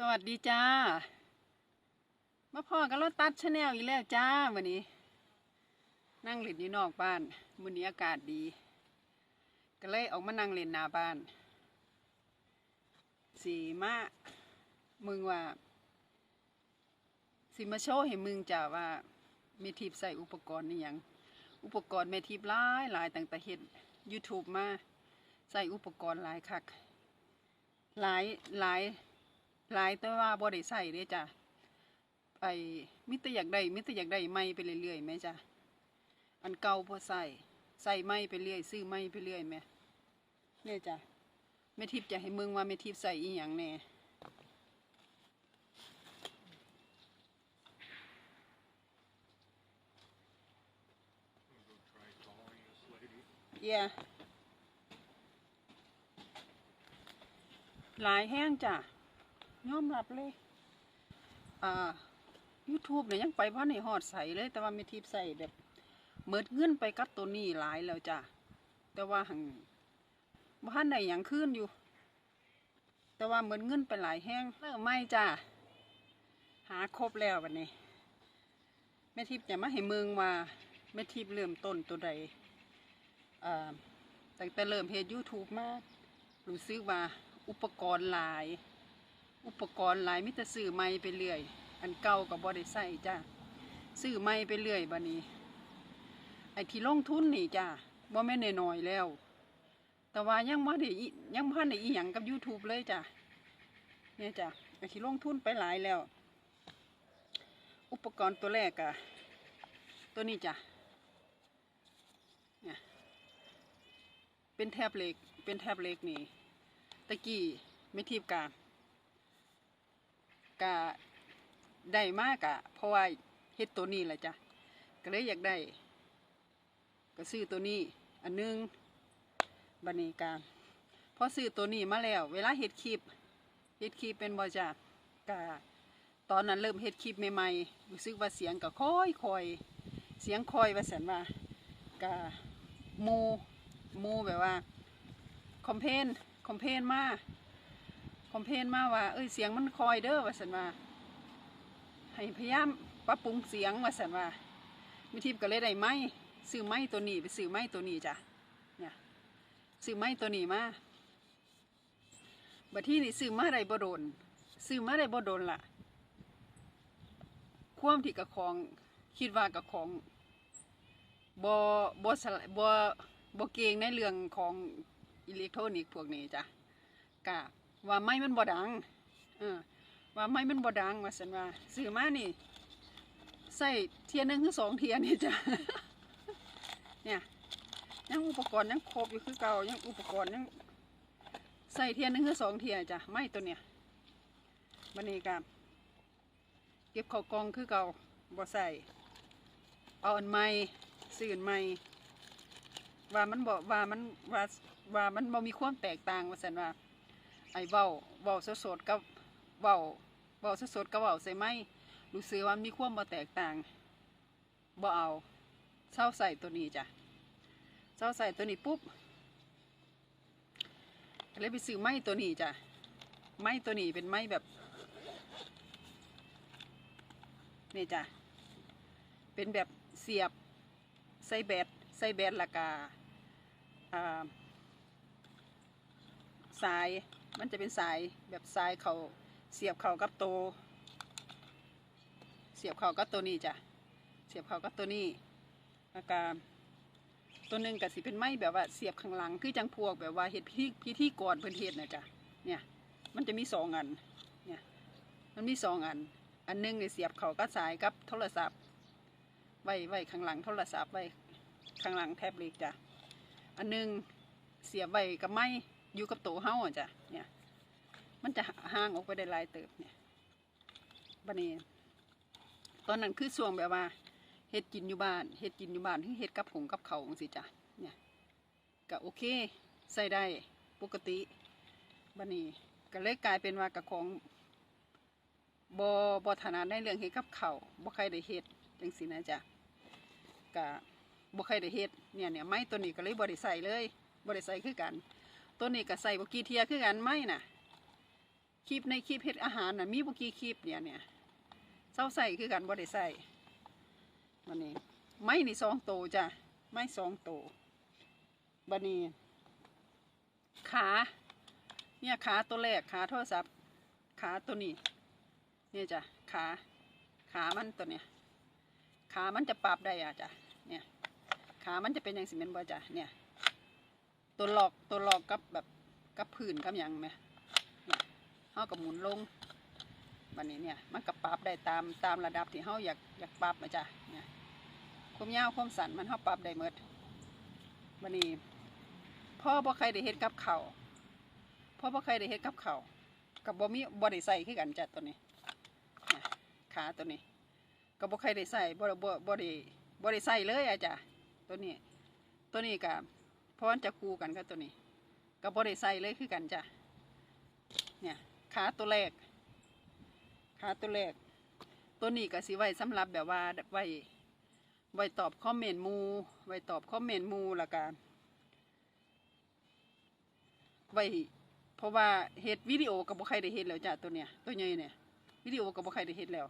สวัสดีจ้า มาพ่อกับรถตัดชาแนลอีกแล้วจ้าวันนี้ นั่งเล่นอยู่นอกบ้านมื้อนี้อากาศดี ก็เลยออกมานั่งเล่นหน้าบ้าน สีมามึงว่าสิมาโชว์ให้มึงจ้าว่าเมทิพใส่อุปกรณ์นี่ยัง อุปกรณ์เมทิพหลายหลายตั้งแต่เฮ็ด YouTube มาใส่อุปกรณ์หลายคักหลายหลาย หลายแต่ว่าบ่ได้ใส่เด้จ้ะไอ้มิตรอยากได้มิตรอยากได้ไม่ไปเรื่อยๆแม่จ้ะอันเก่าบ่ใส่ใส่ไม่ไปเรื่อย ซื้อไม่ไปเรื่อยแม่เนี่ยจ้ะแม่ทิพย์จะให้มึงว่าแม่ทิพย์ใส่อีหยังแน่เย่หลายแห้งจ้ะ ยอมรับเลย อ่า YouTube เนี่ยยังไปว่าในหอดใส่เลย แต่ว่าไม่ทิพใส่แบบเมิดเงินไปกับตัวนี้หลายแล้วจ้ะ แต่ว่าหังบ้านไหนยังขึ้นอยู่ แต่ว่าเมิดเงินไปหลายแห้งเริ่มไม่จ้ะ หาครบแล้ววันนี้แม่ทิพย์จะมาให้เมืองว่าแม่ทิพย์เริ่มต้นตัวใดอ่าตั้งแต่เริ่มเฮ็ด YouTube มารู้สึกว่าอุปกรณ์หลาย อุปกรณ์หลายมิต่ซื้อใหม่ไปเรื่อย อันเก่าก็บ่ได้ใส่จ้าซื้อใหม่ไปเรื่อยบัดนี้ ไอ้ที่ลงทุนนี่จ้าบ่แม่นน้อยแล้ว แต่ว่ายังบ่ได้ยังบ่ทันได้อีหยังกับ YouTube เลยจ้าเนี่ยจ้าไอ้ที่ลงทุนไปหลายแล้ว อุปกรณ์ตัวแรกอะตัวนี้จ้ะเนี่ยเป็นแท็บเล็กเป็นแท็บเล็กนี่ตะกี้ไม่ทีบการ กะได้มากอะเพราะว่าเฮ็ดตัวนี้แหละจ้ะก็เลยอยากได้ก็ซื้อตัวนี้ อันหนึงบันนี้การพอซื้อตัวนี้มาแล้ว เวลาเฮ็ดคลิปเฮ็ดคลิปเป็นบ่จ้ะกะตอนนั้นเริ่มเฮ็ดคลิปใหม่ๆรู้สึกว่าเสียงก็ค่อยคอยๆเสียงคอยว่าสันว่ากะมูมูแบบว่าคอมเพนคอมเพนมาค อมเพนมาว่า เอ้ยเสียงมันคอยเด้อว่าสันว่าให้พยายามปรับปรุงเสียงว่าสันว่ามิทิพย์ก็เลยได้ไม้ซื้อไม้ตัวนี้ไปซื้อไม้ตัวนี้จ้ะเนี่ยซื้อไม้ตัวนี้มาบัดที่นี่ซื้อมาได้บ่โดนซื้อมาได้บ่โดนล่ะควมที่กับของคิดว่ากับของบ่บ่สลบ่บเกงในเรื่องของอิเล็กทรอนิกส์พวกนี้จ้ะกะ ว่าไม้มันบ่ดังเออว่าไม้มันบ่ดังว่าสันว่าซื้อมานี่ใส่เทียนหนึ่งคือสองเทียนนี่จ้ะเนี่ยยังอุปกรณ์ยังครบอยู่คือเก่ายังอุปกรณ์ยังใส่เทียนหนึ่งคือสองเทียนจ้ะไม้ตัวเนี้ยบันนี้กะเก็บเข้ากองคือเก่าบ่ใส่เอาอันใหม่ซื้ออันใหม่ว่ามันบอกว่ามันว่าว่ามันบ่มีความแตกต่างว่าซั่นว่า ไอ้เว้าเว้าสดๆกับเว้าเว้าสดๆกับเว้าใส่ไม้รู้สึกว่ามีความบ่แตกต่างบ่เอาเช้าใส่ตัวนี้จ้ะเช้าใส่ตัวนี้ปุ๊บก็เลยไปซื้อไม้ตัวนี้จ้ะไม้ตัวนี้เป็นไม้แบบนี่จ้ะเป็นแบบเสียบใส่แบตใส่แบตละกาอ่าสาย มันจะเป็นสายแบบสายเขาเสียบเขากับตัวเสียบเขากับตัวนี้จ้ะ เสียบเขากับตัวนี้แล้วก็ตัวหนึ่งก็สิเป็นไม้แบบว่าเสียบข้างหลังคือจังพวกแบบว่าเฮ็ดพิธีพิธีกรเพิ่นเฮ็ดนะจ้ะ เนี่ย มันจะมีสองอัน เนี่ย มันมีสองอัน อันหนึงเนี่ยเสียบเขากับสายกับโทรศัพท์ ไว้ไว้ข้างหลังโทรศัพท์ไว้ข้างหลังแท็บเล็ตจ้ะ อันหนึงเสียบไว้กับไม้ อยู่กับโต๊ะเฮ้าอะจ้ะเนี่ย มันจะห่างออกไปได้ลายเติบเนี่ยบันนี้ตอนนั้นคือช่วงแบบว่าเฮ็ดกินอยู่บ้านเฮ็ดกินอยู่บ้านที่เฮ็ดกับผงกับเขาวจังซี่จ้ะเนี่ยก็โอเค ใส่ได้ปกติบันนี้ก็เลยกลายเป็นว่ากับของบ่บ่ถนัดในเรื่องเฮ็ดกับเขาบ่ใครได้เฮ็ดจังซี่นะจ้ะก็บ่เคยได้เฮ็ดเนี่ยเนี่ยไม้ตัวนี้ก็เลยบ่ได้ใส่เลยบ่ได้ใส่คือกัน ตัวนี้ก็ใส่บ่กี่เทียคือกันไม้น่ะคลิปในคลิปเฮ็ดอาหารน่ะมีบ่กี่คลิปเนี่ยเนี่ยเศร้าใส่คือกันบ่ได้ใส่บัดนี้ไม้นี่สองโตจ้ะไม้สองโตบัดนี้ขาเนี่ยขาตัวแรกขาโทรศัพท์ขาตัวนี้เนี่ยจ้ะขาขามันตัวเนี้ยขามันจะปรับได้อะจ้ะเนี่ยขามันจะเป็นอย่างสิเมนบ่จ้ะเนี่ย ตัวหลอกตัวหลอกกับแบบกับพื้นกับยังไหมเนี่ยเฮากับหมุนลงบัดนี้เนี่ยมันก็ปรับได้ตามตามระดับที่เฮาอยากอยากปรับนะจ้ะเนี่ยความยาวความสั้นมันเฮาปรับได้หมดบัดนี้พ่อบ่ใครได้เฮ็ดกับเขาพ่อบ่ใครได้เฮ็ดกับเขากับบ่มีบ่ได้ใส่คือกันจ้ะตัวนี้นขาตัวนี้ก็บ่ใครได้ใส่บ่บ่บ่ได้บ่ได้ใส่เลยอะจ้ะตัวนี้ ตัวนี้กับ เพราะมันจะคู่กันกับตัวนี้กับบริใส่เลยคือกันจ้ะเนี่ยขาตัวแรกขาตัวแรก ตัวนี้ก็สิไว้สำหรับแบบว่าไว้ไว้ตอบคอมเมนต์มูไว้ตอบคอมเมนต์มูล้วก็ไว้เพราะว่าเฮ็ดวิดีโอกับบ่ใครได้เฮ็ดแล้วจ้ะตัวเนี้ยตัวใหญ่เนี่ยวิดีโอกับบ่ใครได้เฮ็ดแล้ว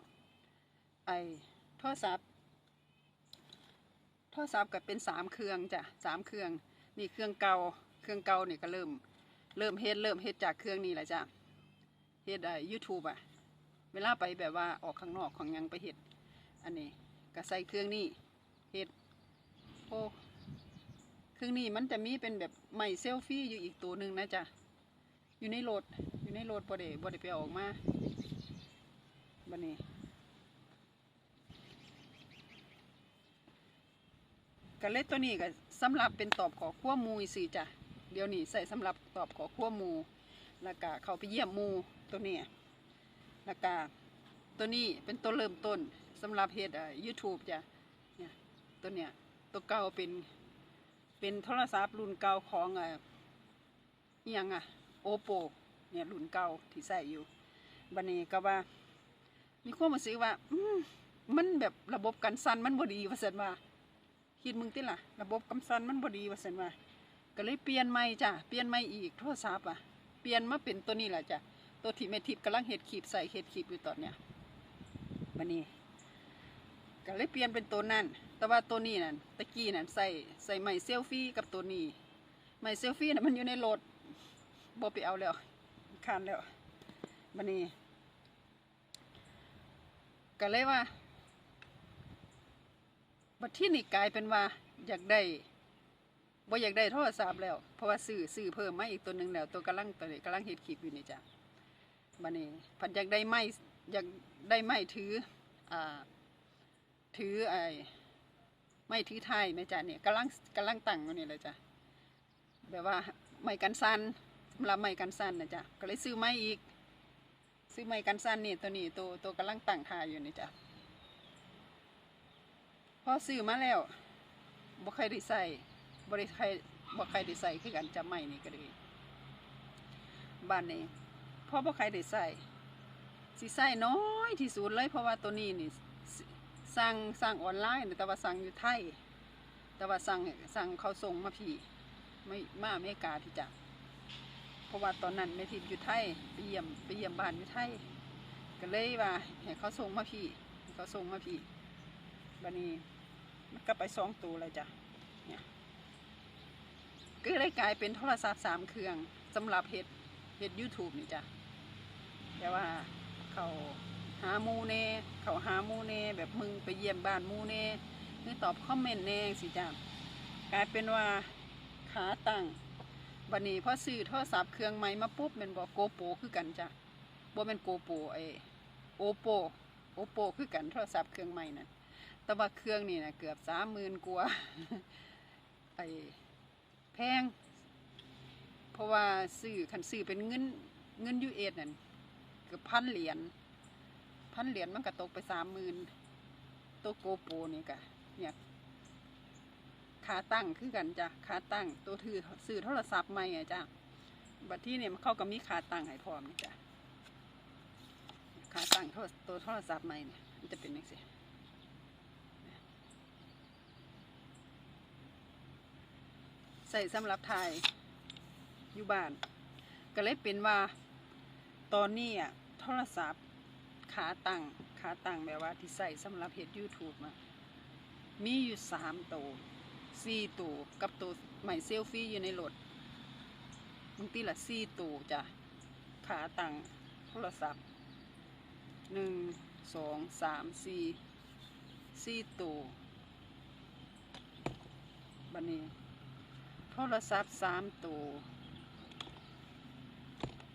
ไอ้โทรศัพท์โทรศัพท์ก็เป็นสามเครื่องจ้ะสามเครื่อง นี่เครื่องเกาเครื่องเกานี่ก็เริ่ม เริ่มเฮ็ดเริ่มเฮ็ดจากเครื่องนี้แหละจ้ะเฮ็ดไอ้ยูทูบอะ เวลาไปแบบว่าออกข้างนอกของยังไปเฮ็ดอันนี้ก็ใส่เครื่องนี้เฮ็ดโอ้เครื่องนี้มันจะมีเป็นแบบไม้เซลฟี่อยู่อีกตัวหนึ่งนะจ๊ะอยู่ในรถอยู่ในรถบ่ได้บ่ได้ไปอออกมาบัดนี้ กันเล็ดตัวนี้ก็สำหรับเป็นตอบขอขั้วมูสิจ้ะเดี๋ยวนี้ใส่สำหรับตอบขอขั้วมูแล้วก็เขาไปเยี่ยมมูตัวนี้แล้วก็ตัวนี้เป็นตัวเริ่มต้นสำหรับเฮ็ดยูทูบจ้ะเนี่ยตัวเนี้ยตัวเก่าเป็นเป็นโทรศัพท์รุ่นเก่าของอะอิหยังอะโอโปเนี่ยรุ่นเก่าที่ใส่อยู่บันนี้ก็ว่า มีความรู้สึกว่าอืมมันแบบระบบกันสั่นมันบ่ดีว่าซั่นว่า คิดมึงติล่ะ ระบบกำซันมันบดีว่าสันว่าก็เลยเปลี่ยนใหม่จ้ะเปลี่ยนใหม่อีกโทรศัพท์อะเปลี่ยนมาเป็นตัวนี้แหละจ้ะตัวที่แม่ทิพย์กำลังเฮ็ดคลิปใส่เฮ็ดคลิปอยู่ตอนเนี้ยบันนี้ก็เลยเปลี่ยนเป็นตัวนั้นแต่ว่าตัวนี้นั่นตะกี้นั่นใส่ใส่ไม้เซลฟี่กับตัวนี้ไม้เซลฟี่น่ะมันอยู่ในรถบ่ไปเอาแล้วคานแล้วบันนี้ก็เลยว่า บัดที่นี่กลายเป็นว่าอยากได้บ่อยากได้โทรศัพท์แล้ว เพราะว่าซื้อซื้อเพิ่มมาอีกตัวหนึ่งแล้ว ตัวกำลังตัวนี้กำลังเฮ็ดคลิปอยู่นี่จ้ะบัดนี้พันอยากได้ไม้อยากได้ไม้ถืออ่าถือไอ้ไม้ถือไทยแม่จ้ะเนี่ยกำลังกำลังตั้งอยู่นี่เลยจ้ะแบบว่าไม้กันสั้นสำหรับไม้กันสั้นนะจ้ะก็เลยซื้อไม้อีก ซื้อไม้กันสั้นนี่ตัวนี้ตัวตัวกำลังตั้งท่าอยู่นี่จ้ะ อซื้อมาแล้วบ่ใครได้ใส่บ่ได้ใครบ่ใครได้ใส่คือกันจะไม่นี่ก็เลยบ้านนี้พอบ่ใครได้ใส่สิใส่น้อยที่สุดเลยเพราะว่าตัวนี้นี่สั่งสั่งออนไลน์แต่ว่าสั่งอยู่ไทย แต่ว่าสั่งสั่งเขาส่งมาพี่ไม่มาอเมริกาพี่จะเพราะว่าตอนนั้นแม่ทิพย์อยู่ไทยไปเยี่ยมไปเยี่ยมบ้านอยู่ไทยก็เลยว่าให้เขาส่งมาพี่เขาส่งมาพี่บันนี้ มันก็ไปสองตัวเลยจ้ะเนี่ยก็เลยกลายเป็นโทรศัพท์สามเครื่องสำหรับเฮ็ดเฮ็ด YouTube นี่จ้ะแต่ว่าเขาหามูเน่เขาหามูเน่แบบมึงไปเยี่ยมบ้านมูเน่คือตอบคอมเมนต์เน่สิจ้ะกลายเป็นว่าขาตั้งบันนี้พอซื้อโทรศัพท์เครื่องใหม่มาปุ๊บแมันบอกโกโปคือกันจ้ะบ่เป็นโกโปไอโอโปโอโปคือกันโทรศัพท์เครื่องใหม่นั่น แต่ว่าเครื่องนี่นะเกือบสามหมื่นกว่าไอแพง เพราะว่าซื้อคันซื้อเป็นเงินเงินยูเอสนั่นเกือบพันเหรียญพันเหรียญมันก็ตกไปสามหมื่นตัวโกโปรนี่กะเนี่ยขาตั้งคือกันจ้ะขาตั้งตัวถือซื้อโทรศัพท์ใหม่อะจ้ะบัดที่เนี่ยมันเข้าก็มีขาตั้งให้พร้อมนี่จ้ะขาตั้งโทรตัวโทรศัพท์ใหม่เนี่ยมันจะเป็นยังไง ใส่สำหรับถ่ายอยู่บ้าน ก็เลยเป็นว่า ตอนนี้อะโทรศัพท์ขาตั้งขาตั้งแบบว่าที่ใส่สำหรับเฮ็ด YouTube อะมีอยู่สามตัวสี่ตัวกับตัวใหม่เซลฟี่อยู่ในรถบางทีละสี่ตัวจ้ะขาตั้งโทรศัพท์หนึ่งสองสามสี่สี่ตัวบันนี้ ทรศัพท์สามตัว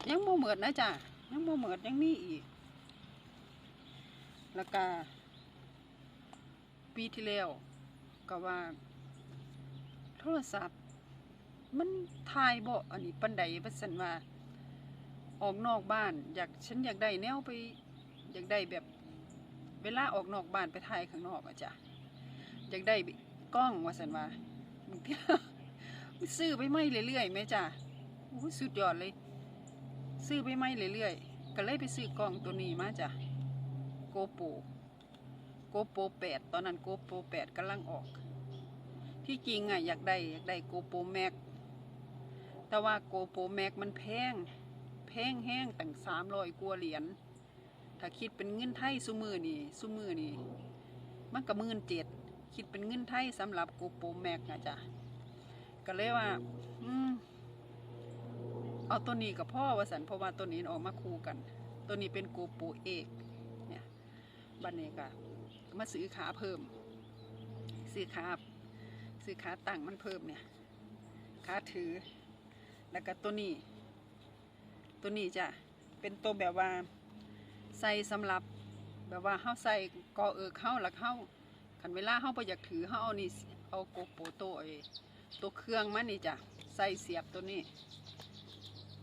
ยังโมเหมิดนะจ๊ะยังโมเหมิดยังมีอีก แล้วก็ปีที่แล้วก็ว่า โทรศัพท์ มันทายบ่อันนี้ปันใดว่าสันว่า ออกนอกบ้าน อยากฉันอยากได้แนวไป อยากได้แบบเวลาออกนอกบ้านไปถ่ายข้างนอกอะจ้ะอยากได้กล้องว่าสันว่าบางที ซื้อไปไม่เรื่อยๆไหมจ้ะโอ้สุดยอดเลย ซื้อไปไม่เรื่อยๆก็เลยไปซื้อกล้องตัวนี้มาจ้ะโกโปโกโปแปดตอนนั้นโกโปแปดกำลังออก ที่จริงอะอยากได้อยากได้โกโปแม็กแต่ว่าโกโปแม็กมันแพง แพงแห้งตั้งสามร้อยกว่าเหรียญถ้าคิดเป็นเงินไทยซุมือนี่ซุมือนี่มันก็หมื่นเจ็ดคิดเป็นเงินไทยสำหรับโกโปแม็กนะจ๊ะ ก็เลยว่า อืมเอาตัวนี้กับพ่อวสันเพราะว่าตัวนี้ออกมาคู่กัน ตัวนี้เป็นโกโปรเอก เนี่ยบันนี้ก็มาซื้อขาเพิ่ม ซื้อขาซื้อขาตั้งมันเพิ่มเนี่ยขาถือ แล้วก็ตัวนี้ ตัวนี้จะเป็นตัวแบบว่าใส่สำหรับแบบว่าเฮาใส่กอเอิกเฮาหลักเฮาขันเวลาเฮาไปอยากถือเฮาเอานี่เอาโกโปรโตไอ ตัวเครื่องมันนี่จ้ะใส่เสียบตัวนี้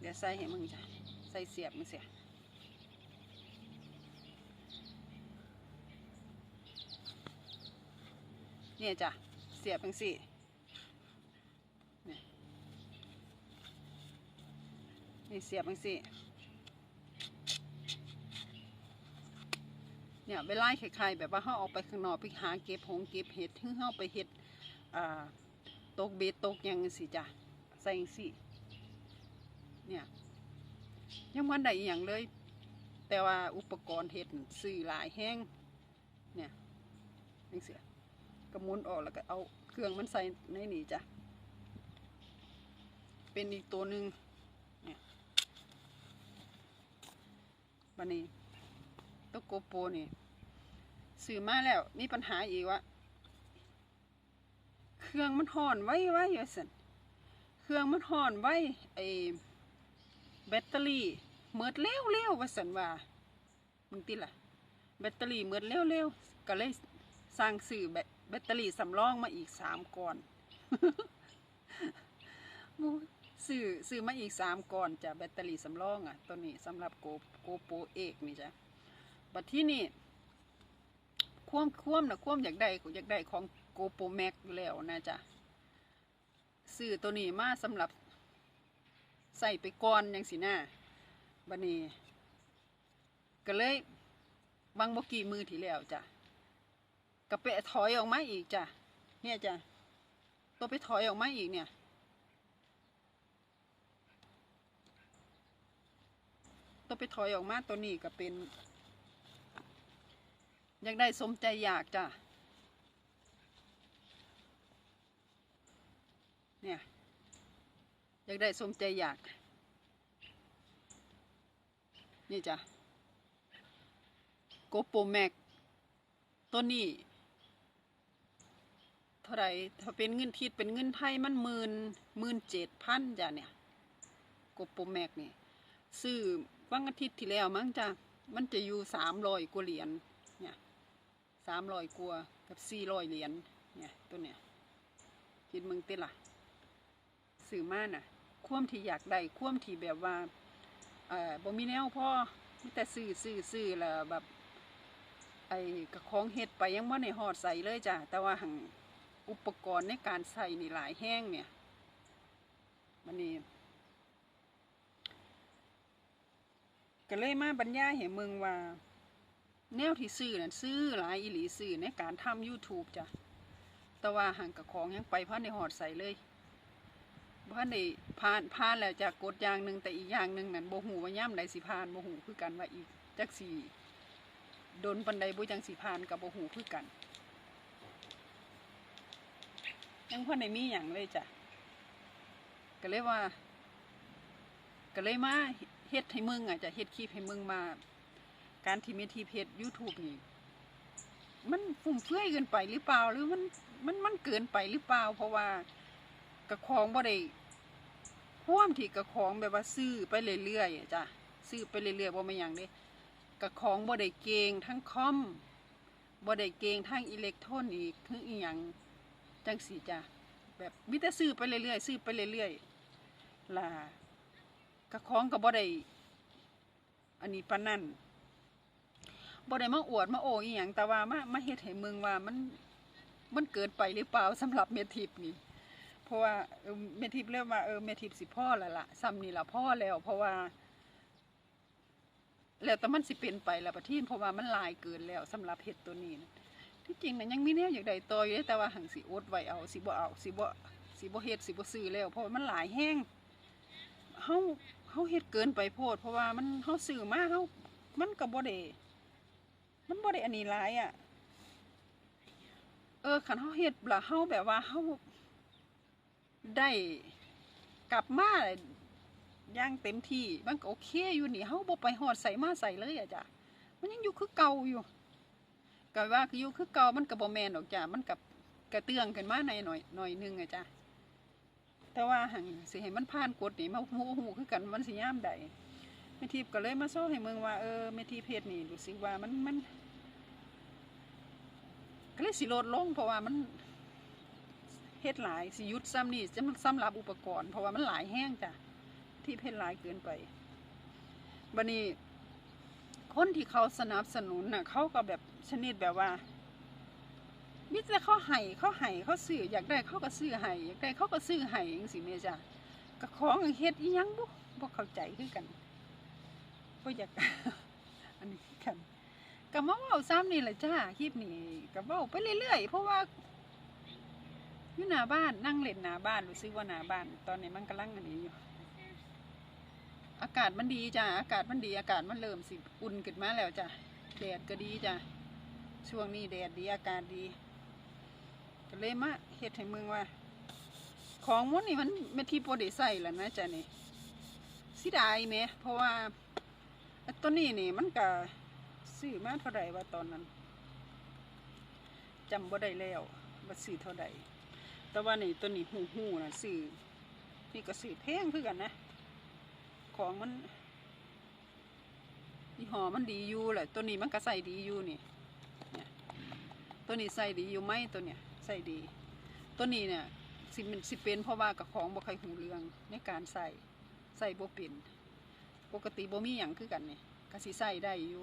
เดี๋ยวใส่ให้มึงจ้ะใส่เสียบมึงเสียเนี่ยจ้ะเสียบจังสินี่นี่เสียบจังสิเนี่ยเวลาไข่ๆแบบว่าเขาออกไปข้างนอกไปหาเก็บหงเก็บเห็ดถึงเขาไปเห็ดอ่า ตกเบ็ดตกยังสิจ้ะใส่สิเนี่ยยังมันได้อย่างเลย แต่ว่าอุปกรณ์เฮ็ดนั่นซื้อหลายแห้งเนี่ยจังเสียกระมุนออกแล้วก็เอาเครื่องมันใส่ในนี่จ้ะเป็นอีกตัวหนึ่งเนี่ยบันนี้ตัวโกโปนี่ซื้อมาแล้วมีปัญหาอีกว่า เครื่องมันห่อนไว้ไว้ว่าสันเครื่องมันห่อนไว้ไอแบตเตอรี่เมิดเร็วเร็วว่าสันว่ามึงติล่ะ แบตเตอรี่เมิดเร็วเร็วก็เลยสร้างสื่อแบตเตอรี่สำรองมาอีกสามก้อนโอ้ยซื้อซื้อมาอีกสามก้อนจ้ะแบตเตอรี่สำรองอะตัวนี้สำหรับโกโกโปรเอกนี่จ้ะบัดที่นี่ควมควมนะควมอยากได้อยากได้ของ โกโปรแม็กอยู่แล้วนะจ๊ะซื้อตัวนี้มาสำหรับใส่ไปก่อนยังสิหน้าบันนี้ก็เลยบางบกี่มือที่แล้วจ้ะก็ไปะถอยออกมาอีกจ้ะเนี่ยจ้ะตัวไปถอยออกมาอีกเนี่ย ตัวไปถอยออกมาตัวนี้ก็เป็นอยากได้สมใจอยากจ้ะ เนี่ย อยากได้สมใจอยาก นี่จ้ะโกโปแม็กตัวนี้ เท่าไรถ้าเป็นเงินทิศเป็นเงินไทยมันหมื่นหมื่นเจ็ดพันจ้ะเนี่ยโกโปแม็กนี่ซื้อวันอาทิตย์ที่แล้วมั้งจ้ะมันจะอยู่สามร้อยกว่าเหรียญเนี่ยสามร้อยกว่ากับสี่ร้อยเหรียญเนี่ยตัวเนี่ยคิดมึงติดล่ะ สื่อมาน่ะ ความที่อยากได้ความที่แบบว่าเอ่อบ่มีแนวพ่อมีแต่ซื้อซื้อซื้อแล้วแบบไอ้กระของเฮ็ดไปยังบ่ในหอดใส่เลยจ้ะแต่ว่าหังอุปกรณ์ในการใส่นี่หลายแห้งเนี่ยมันนี่ก็เลยมาบรรยายให้มึงว่า แนวที่ซื้อนั่นซื้อหลายอีหลีซื้อในการทำ YouTube จ้ะแต่ว่าห่างกับของยังไปพันในหอดใส่เลย ว่าในผ่านผ่านแล้วจากกดอย่างหนึ่งแต่อีกอย่างหนึ่งนั่นโบหูว่าย่ำใดสิผ่านโบหูคือกันว่าอีกจักสี่โดนปันใดบ่จังสิผ่านกับโบหูคือกัน ยังพ่อในมีอย่างเลยจ้ะก็เลยว่า ก็เลยมาเฮ็ดให้มึงอะจะเฮ็ดคลิปให้มึงมา การที่มีทีเพจ YouTube นี่มันฟุ่มเฟือยเกินไปหรือเปล่าหรือมันมันมันเกินไปหรือเปล่า เพราะว่ากระคองบ่ได้ พ่วมที่กระคองแบบว่าซื้อไปเรื่อยๆจ้ะซื้อไปเรื่อยๆบ่แม่นหยังเด้กระคองบ่ได้เกงทั้งคอมบ่ได้เกงทั้งอิเล็กทรอนิกส์คืออีหยังจังสีจ้ะแบบมีแต่ซื้อไปเรื่อยๆซื้อไปเรื่อยๆล่ะกระคองก็บ่ได้อันนี้ปานนั้นบ่ได้มาอวดมาโอ้อีหยังแต่ว่ามามาเฮ็ดให้มึงว่ามันมันเกินไปหรือเปล่าสำหรับเมทิปนี่ เพราะว่าเออเมทิปเรียกว่าเออเมทิปสิพ่อแล้วล่ะซ้ำนี่ละพ่อแล้ว เพราะว่า แล้วแต่มันสิเป็นไปละประทีนเพราะว่ามันลายเกินแล้วสำหรับเห็ดตัวนี้นะที่จริงนะยังมีแนวอยากได้ต่ออยู่แต่ว่าหังสิอดไว้เอาสิบ่เอาสิบ่สิบ่เฮ็ดสิบ่ซื้อแล้ว เพราะมันหลายแห้งเฮาเฮาเฮ็ดเกินไปโพด เพราะว่ามันเฮาซื้อมาเฮามันก็บ่ได้มันบ่ได้อันนี้หลายอะ เออคันเฮาเฮ็ดละเฮาแบบว่าเฮา ได้กลับมาอย่างเต็มที่มันก็โอเคอยู่นี่เฮาบ่ไปฮอดใส่มาใส่เลยอะจ้ะมันยังอยู่คือเก่าอยู่ก็ว่าคืออยู่คือเก่ามันก็บ่แม่นดอกจ้ะมันกับกระเตื้องขึ้นมาในหน่อยหน่อยหนึงอะจ้ะแต่ว่าหังสิให้มันผ่านกฎนี่มาฮู้ฮู้คือกันมันสิยามใดแม่ทิพย์ก็เลยมาโซ่ให้เมืองว่าเออแม่ทิพย์เพศนี่รู้สึกว่ามันมันก็เลยสิลดลงเพราะว่ามัน เฮ็ดหลายสิยุดซ้ำนี่สำสำหรับอุปกรณ์เพราะว่ามันหลายแห้งจ้ะที่เพศหลายเกินไปบัดนี้ คนที่เขาสนับสนุนน่ะเขาก็แบบชนิดแบบว่ามิแต่เขาให้เขาให้เขาซื้ออยากได้เขาก็ซื้อให้อยากได้เขาก็ซื้อให้จังซี่แม่จ้ะก็ของเฮ็ดอียังบ่บ่เข้าใจคือกันก็อยากอันนี้กันก็มาเว้าซ้ำนี่แหละจ้าคลิปนี้ก็เว้าไปเรื่อยๆเพราะว่า อยู่หน้าบ้านนั่งเล่นหน้าบ้านรู้สึกว่าหน้าบ้าน ตอนนี้มันกำลังอันนี้อยู่ อากาศมันดีจ้าอากาศมันดีอากาศมันเริ่มสิอุ่นขึ้นมาแล้วจ้ะแดดก็ดีจ้ะช่วงนี้แดดดีอากาศดีก็เลยมาเฮ็ดให้มืองว่า ของมันนี่มันไม่ที่โปรได้ใส่แล้วนะจ้ะนี่สิได้ไหมเพราะว่าตัวนี้นี่มันก็ซื้อมาเท่าไหร่ว่าตอนนั้นจำบ่ได้แล้วว่าซื้อเท่าไหร่ แต่ว่านี่ตัวนี้หูหูนะซื้อนี่ก็ซื้อแพงคือกันนะ ของมันยี่ห้อมันดีอยู่แหละตัวนี้มันก็ใส่ดีอยู่นี่เนี่ยตัวนี้ใส่ดีอยู่ไหมตัวเนี้ยใส่ดี ตัวนี้เนี่ยสิมันสิเป็นเพราะว่ากับของบ่ใครหูเรื่องในการใส่ใส่บ่เป็นปกติบ่มีหยังคือกันนี่ก็สิใส่ได้อยู่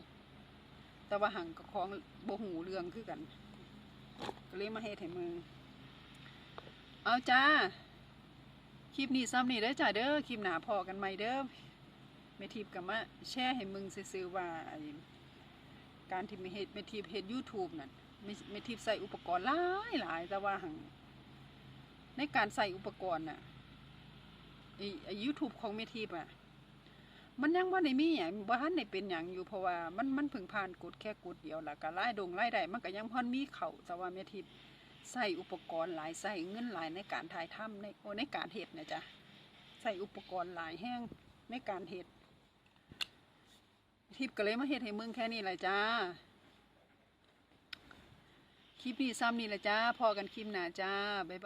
แต่ว่าหังกับของบ่หูเรื่องคือกัน ก็เลยมาเฮ็ดให้มึง เอาจ้า คลิปนี้ซ้ำนี่เด้จ้าเด้อ คลิปหนาพอกันใหม่เด้อแม่ทิพย์ก็มาแชร์ให้มึงซื่อว่าการที่ไม่เฮ็ดแม่ทิพเฮ็ด YouTube นั่นแม่แม่ทิพใส่อุปกรณ์หลายหลายแต่ว่าหังในการใส่อุปกรณ์น่ะไอ้ยูทูบของเมทีบอะมันยังว่าในมีอย่างบ่ทันได้เป็นอย่างอยู่เพราะว่ามันมันเพิ่งผ่านกฎแค่กฎเดียวละก็รายดงรายได้มันก็ยังพอนมีเข่าแต่ว่าเมทีบ ใส่อุปกรณ์หลายใส่เงินหลายในการถ่ายทำในโอในการเห็ดนะจ๊ะใส่อุปกรณ์หลายแห้งในการเห็ดทิปก็เลยมาเห็ดให้มึงแค่นี้แหละจ้าคลิปนี้ซ้ำนี่แหละจ้าพอกันคลิปหนาจ้าบ๊ายบาย